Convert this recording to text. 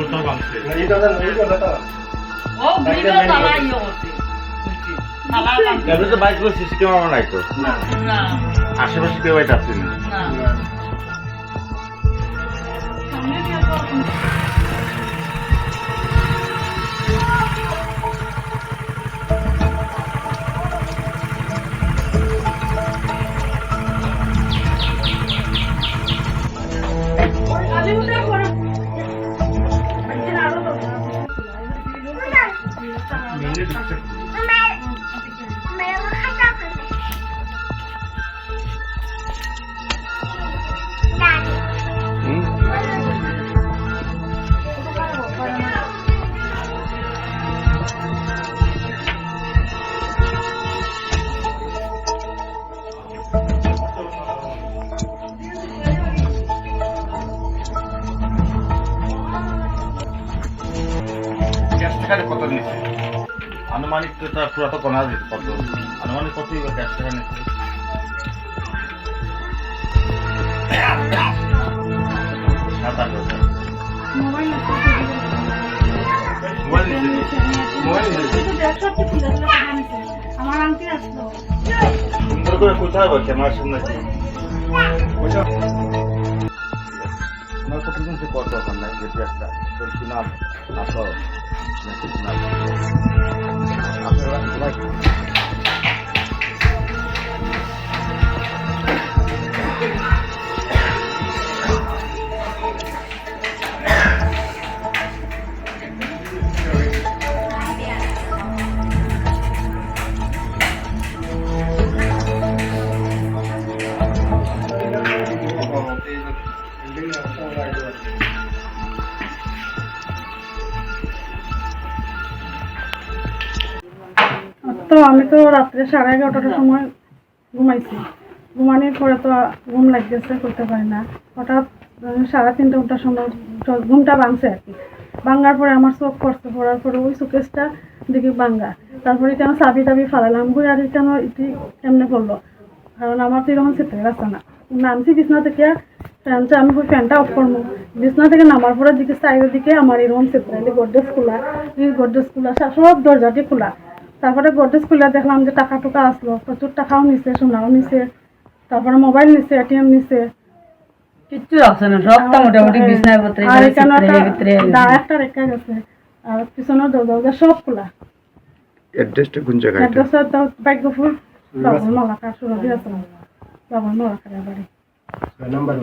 ওটা ভাঙছে 나 ভিডিও 나 তো বাইকগুলো সিসি ক্যামেরা নাই তো না আশেপাশে কেউ না Cadê o contorno? আনুমানিক তো তার পুরা তো কমা দিচ্ছে কত আনুমানিক কত ক্যাশ টাকা সাত আট হাজার সুন্দর করে কোথায় বলছে আমার সামনে আমার কত নাই যে নাকি শুনাম তো আমি তো রাত্রে সাড়ে এগারোটার সময় ঘুমাইছি। ঘুমানোর পরে তো ঘুম লাগতেছে করতে পারি না। হঠাৎ সাড়ে তিনটে ঘণ্টার সময় ঘুমটা ভাঙছে আর কি। ভাঙার পরে আমার চোখ পড়ছে পড়ার পরে ওই সুকেশটা দেখি ভাঙ্গা তারপরে কেন চাবি টাবি ফালালাম ঘুরে আর কেন ইতি কেমনে করল? কারণ আমার তো এরকম চেতে রাস্তা না। নামছি বিছনা থেকে ফ্যানটা আমি ওই ফ্যানটা অফ করব। বিছনা থেকে নামার পরে দিকে সাইডের দিকে আমার এরকম চেতে গড্রেজ খোলা। এই গড্রেজ খোলা সব দরজাটি খোলা। তারপরে গডরেজ খুলে দেখলাম যে টাকা টুকা আসলো প্রচুর টাকাও নিছে সোনাও নিছে তারপরে মোবাইল নিছে এটিএম নিছে। কিচ্ছু আছে না সবটা মোটামুটি বিছনায় পত্রে আর এখানে চিত্রে ভিতরে একটা দা একটা রেখা গেছে। আর পিছনের দরজা দরজা সব খোলা। অ্যাড্রেসটা কোন জায়গায় এটা? অ্যাড্রেসটা তো ভাগ্যপুর বাবুল মালাকার সুরভি আছে বাবুল মালাকার বাড়ি। নাম্বার